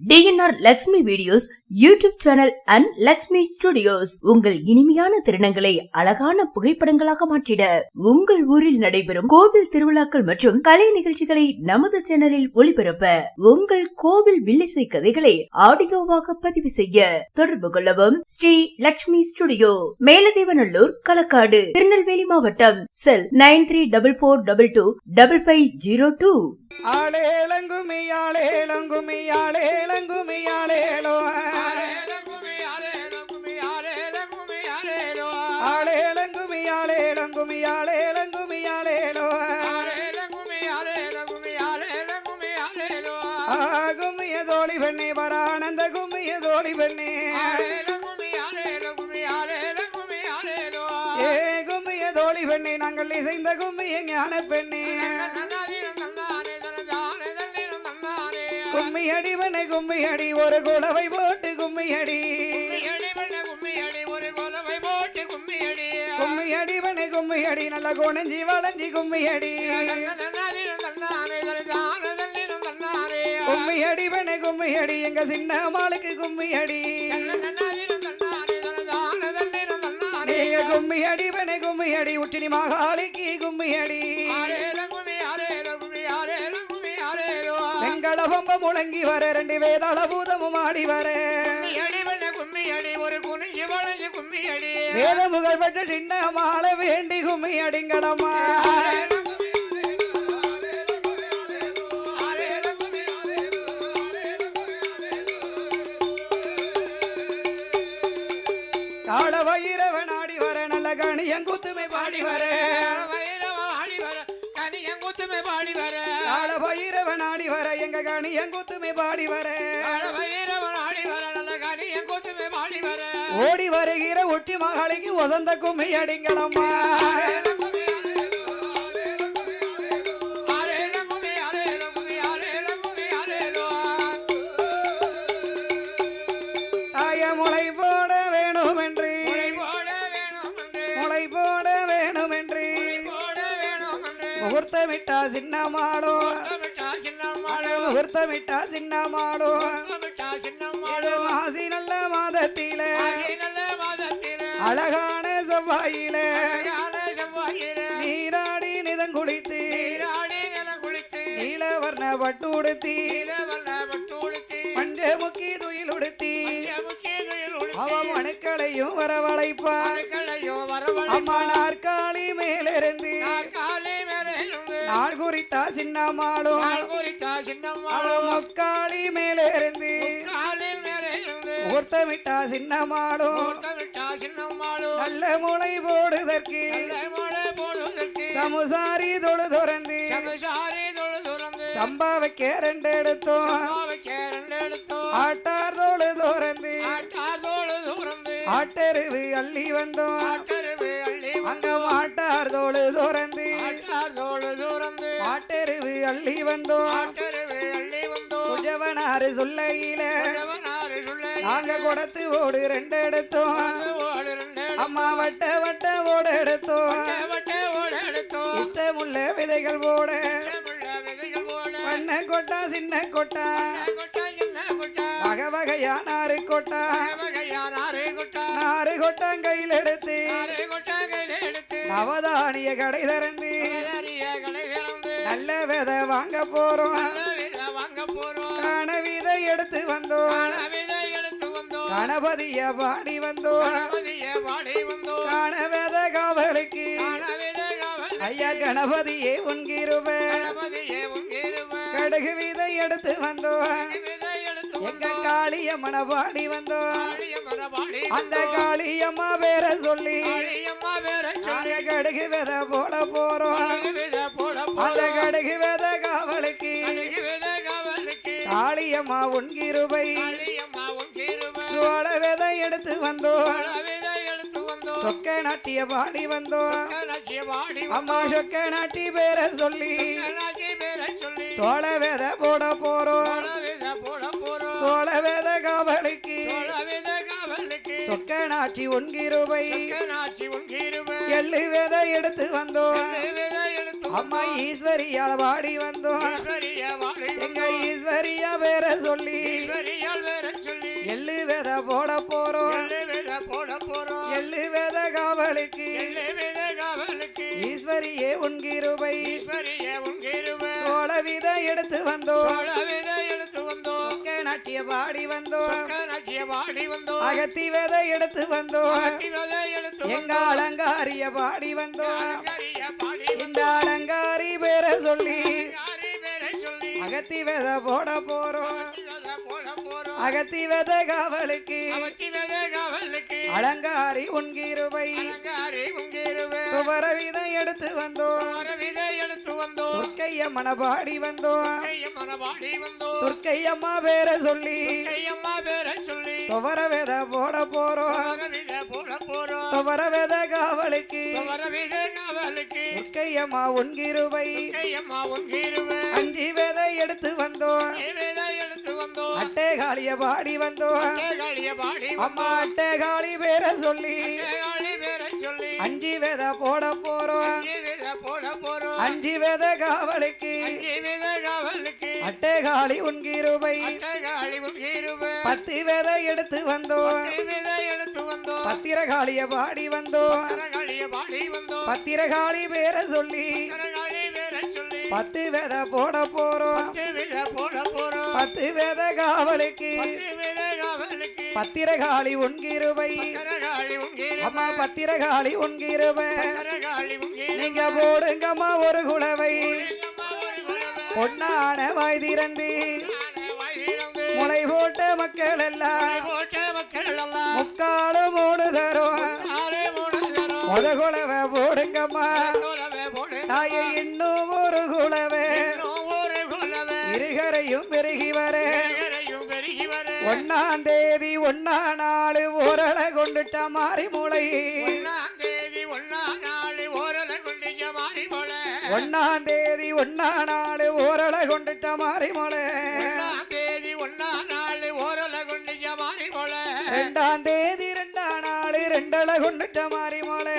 TNR Lakshmi videos YouTube channel and Lakshmi studios உங்கள் இனிமையான தருணங்களை அழகான புகைப்படங்களாக மாற்றிட உங்கள் ஊரில் நடைபெறும் கோவில் திருவிழாக்கள் மற்றும் கலை நிகழ்ச்சிகளை நமது சேனலில் ஒளிபரப்ப உங்கள் கோவில் வில்லிசை கதைகளை ஆடியோவாக பதிவு செய்ய தொடர்பு கொள்ளவும். ஸ்ரீ லக்ஷ்மி ஸ்டுடியோ மேலதேவநல்லூர் களக்காடு திருநெல்வேலி மாவட்டம் cell nine three double four double two double five zero two ஆளேலங்குமி ஆளேலங்குமி ஆளேலங்குமி ஆளேலோ ஆளேலங்குமி ஆளேலங்குமி ஆளேலங்குமி ஆளேலோ ஆ, கும்மிய தோழி பெண்ணே பரானந்த கும்மிய தோழி பெண்ணே ஏ கும்மிய தோழி பெண்ணே நாங்கள் இசைந்த கும்மிய ஞான பெண்ணே கும்மியடி பெண்ணே கும்மியடி ஒரு குளவை போட்டு கும்மியடி. கும்மியடி பெண்ணே கும்மியடி. நல்ல குணஞ்சி வளஞ்சி கும்மியடி. கும்மியடி பெண்ணே கும்மியடி எங்க சின்ன மாளுக்கு கும்மியடி. நீங்க கும்மியடி பெண்ணே கும்மியடி உற்றினி மகாளிக்கு கும்மியடி. வெங்கள பொம்ப முழங்கி வர ரெண்டு வேதாள பூதமும் ஆடி வர. வேதமுகள் பட்டு சின்ன மாலை வேண்டி கும்மி அடிங்களம்மா கால வைரவன் ஆடி வர நல்ல கணியங்குத்துமை பாடி வர. கால வைரவன் ஆடி வர எங்க கணியங்குத்துமை பாடி வர. ஓடி வருகிற ஒட்டி மகாளிக்கு வசந்த கும்மி அடிங்களம்மா. தாய முகூர்த்தமிட்டா சின்ன மாடோ முகூர்த்தமிட்டா சின்ன மாடோ இது மாசி நல்ல மாதத்தில அழகான செவ்வாயில நீராடி நிதம் குளித்து நீலவர்ண பட்டு உடுத்தி மஞ்ச முக்கி துயில் உடுத்தி அவ மணுக்களையும் வரவழைப்பார் அம்மா நாற்காலி மேலிருந்து நாள் குறித்தா சின்ன மாடும் அவ முக்காலி மேலிருந்து முகூர்த்தமிட்டா சின்ன மாடும் நல்ல முளை போடுதற்கு. சமுசாரி தொழு துறந்து. சம்பா வைக்க ரெண்டு எடுத்தோம். ஆட்டார் தோடு துறந்து. ஆட்டருவு அள்ளி வந்தோம். அங்க மாட்டார் தோடு துறந்து. ஆட்டருவு அள்ளி வந்தோம் குஜவனாரு சொல்லையில. நாங்க குடத்து ஓடு ரெண்டு எடுத்தோம். அம்மா வட்ட வட்ட ஓடு எடுத்தோம். இஷ்டமுள்ள விதைகள் போட. வண்ண கொட்டா சின்ன கொட்டா. வகை வகையா நாறு கொட்டா. நாறு கொட்டான் கையில் எடுத்து. நவதானிய கடை திறந்து. நல்ல விதை வாங்க போறோம். காண விதை எடுத்து வந்தோம். கணபதிய பாடி வந்தோம். காண விதை காவலுக்கு ஐயா கணபதியே உன்கிருப கடுகு விதை எடுத்து வந்தோம். எங்க காளியம்மன பாடி வந்தோம். அந்த காளியம்மா பேர சொல்லி நாங்க கடுகு விதை போட போறோம். அந்த கடுகு விதை காவலுக்கு. காளியம்மா உன்கிருபை. சோழ விதை எடுத்து வந்தோம். சொக்க நாட்டிய பாடி வந்தோம். அம்மா சொக்க நாட்டி பேர சொல்லி. சோழ விதை போட போறோம். சோழ விதை காவலுக்கு. சொக்க நாட்டி உன்கிருபை எள்ளு விதை எடுத்து வந்தோம். அம்மா ஈஸ்வரியால் பாடி வந்தோம். எங்க ஈஸ்வரியா வேற சொல்லி. எள்ளு வித போட போறோம். போட போறோம். எள்ளு வித காவலுக்கு. ஈஸ்வரியே உன்கிருபை ஈஸ்வரிய உங்கிருவ சோழ வித எடுத்து வந்தோம். எடுத்து நாட்டிய பாடி வந்தோம். நச்சிய வாடி வந்தோம். அகத்தி வித எடுத்து வந்தோம். எங்க அலங்காரிய பாடி வந்தோம். பாடி இந்த அலங்காரி பேர சொல்லி அகத்தி வித போட போறோம். போட அகத்தி வித காவலுக்கு அலங்காரி துவர விதம் எடுத்து வந்தோம். எடுத்து வந்தோம். துர்க்கையம்மன பாடி வந்தோம். வாடி வந்தோம். துர்க்கையம்மா பேர சொல்லி. கையம்மா பேரை சொல்லி. துவர வித போட போறோம். போட போறோம். துவர வித காவலுக்கு. துர்க்கையம்மா உன்கிருபை கையம்மா உங்கிருவ அஞ்சி வித எடுத்து வந்தோம். எடுத்து வந்தோம் அட்டை காளிய பாடி வந்தோம் காளிய பாடி அம்மா அட்டை காளி பேர சொல்லி. காளி பேரை சொல்லி. அஞ்சி வித போட போறோம் வித போட போறோம் அஞ்சி வித காவலுக்கு. வித காவலுக்கு. அட்டை காளி உன்கிருபை. காளி உங்கிருவ பத்து வித எடுத்து வந்தோம் விதை எடுத்து வந்தோம் பத்திரகாளிய பாடி வந்தோம் காளிய பாடி வந்தோம் சொல்லி காளி பேரை சொல்லி. பத்து வித போட போறோம். வித போட போறோம். பத்து வித காவலுக்கு. பத்திரகாளி உங்கிருவ அம்மா பத்திரகாளி உங்கிருவ நீங்க போடுங்கம்மா ஒரு குளவை பொன்னான வாய் திறந்து. முளை போட்ட மக்கள் எல்லாம் போட்ட மக்கள் எல்லாம் முக்காலு மூணு தரும் முத குளவை போடுங்கம்மா. தாயை இன்னும் ஒரு குலவே. இருகரையும் பெருகி வர. ஒன்னாம் தேதி ஒன்னா நாலு ஓரளை கொண்டுட்ட மாறி மூளை ஒன்னாம் தேதி ஒன்னா நாலு ஓரளை கொண்டுட்ட மாறி மூளை ரெண்டாம் தேதி ரெண்டாம் நாலு ரெண்டளை கொண்டுட்ட மாறி மூளை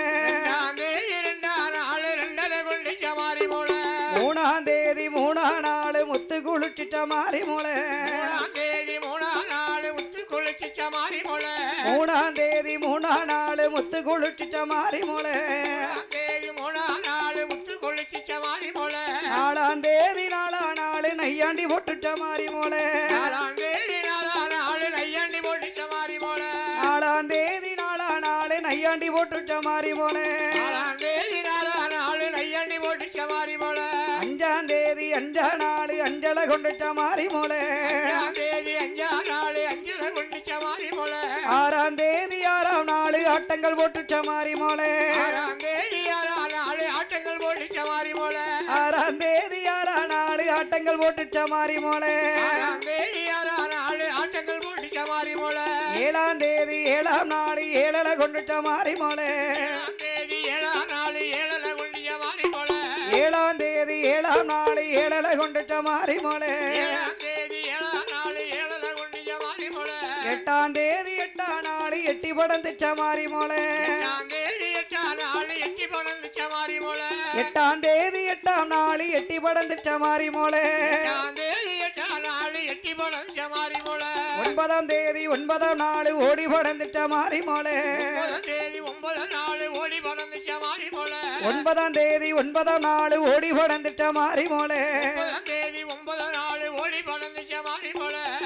மாறி போல மூணாம் தேதி மூணாம் நாலு முத்து குளிச்சிட்ட மாறி மூளை மூணாம் தேதி மூணாம் நாள் முத்து குளிச்சிச்ச மாறி போல மூணாம் தேதி மூணாம் நாலு முத்து குளிச்சிட்ட மாறி மூளை தேதி மூணாம் நாள் முத்து குளிச்சிச்ச மாறி போல நாலாம் தேதி நாலு நையாண்டி போட்டுட்ட மாறி மூளை நாலாம் தேதி நாலாம் நாள் நையாண்டி போட்டுச்ச மாறி போல நாலாம் தேதி நாலு நையாண்டி போட்டுட்ட மாறி மூளை நாலாம் தேதி நாள் நையாண்டி போட்டுச்ச மாறி போல அஞ்சாம் தேதி அஞ்சாம் நாலு அஞ்சலை கொண்டுட்ட மாறி மூளை அஞ்சாம் தேதி அஞ்சாம் நாள் அஞ்சல கொண்டுச்ச மாறி போல ஆறாம் தேதி ஆறாம் நாலு ஆட்டங்கள் போட்டுட்ட மாறி மூளை ஆறாம் தேதி ஆறாம் நாள் ஆட்டங்கள் போட்டுச்ச மாறி போல ஆறாம் தேதி ஆறாம் நாலு ஆட்டங்கள் போட்டுட்ட மாறி மூளை ஆறாம் தேதி ஆறாம் நாள் ஆட்டங்கள் போட்டுச்ச மாறி போல ஏழாம் தேதி ஏழாம் நாலு ஏழலை கொண்டுட்ட மாறி மூளை ஏழாம் தேதி ஏழாம் ஏழலை கொண்டுட்ட நாள் ஏழல கொண்டுச்ச மாறி போல எட்டாம் தேதி எட்டாம் நாலு எட்டி படம் திட்ட மாறி மூளை எட்டாம் தேதி எட்டாம் நாள் எட்டி பறந்துச்ச மாறி போல எட்டாம் தேதி எட்டாம் நாள் எட்டி பறந்துச்ச மாறி போல ஒன்பதாம் தேதி ஒன்பதாம் நாலு ஓடி படம் திட்ட மாறி மூளை. ஒன்பதாம் தேதி ஒன்பதாம் நாள் ஓடி பறந்துச்ச மாறி மூளை. தேதி ஒன்பதாம் நாள் ஓடி பறந்துச்ச மாறி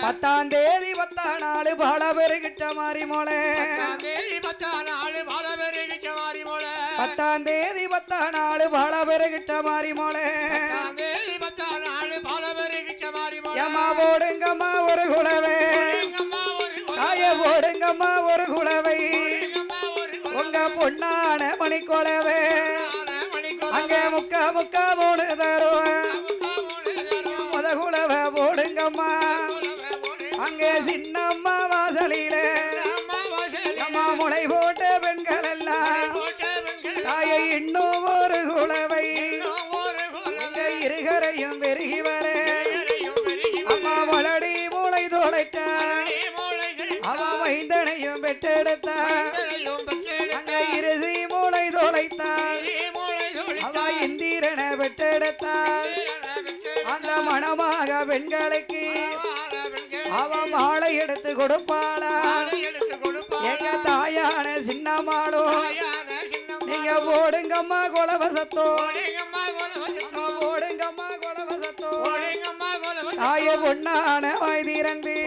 பத்தாம் தேதி பத்தாம் நாலு பால பெருகிட்ட மாறி மூளை. பத்தாம் தேதி பத்தாம் நாள் பல பெருகிச்ச மாறி போல பத்தாம் தேதி பத்தாம் நாலு பால பெருகிட்ட மாறி மூளை. பத்தாம் தேதி பத்தாம் நாள் பல பெருகிச்ச மாறி போல ஏமா போடுங்கம்மா ஒரு ஒரு தாய போடுங்கம்மா ஒரு ஒரு உங்க பொண்ணான மணிக்கொலவை. அங்கே முக்கா முக்கா மூணு தருவேன் முத குளவை போடுங்கம்மா அங்கே சின்னம்மா வாசலில. அம்மா முளை போட்ட பெண்கள் எல்லாம் தாயை இன்னும் ஒரு குளவை இருகரையும் பெருகி வர. அம்மா வளடி மூளை தோளைத்தான் அவ வைந்தனையும் பெற்றெடுத்தான் அங்க இருசி மூளை தோளைத்தான் அவ இந்திரனை பெற்ற பெற்றெடுத்தாள் அந்த மணமாக பெண்களுக்கு அவ மாலை எடுத்து கொடுப்பாளா? எங்க தாயான சின்னம்மாளோ? நீங்க போடுங்கம்மா குலவசத்தோ? போடுங்கம்மா குலவசத்தோ? தாய பொண்ணான வாய் திறந்து.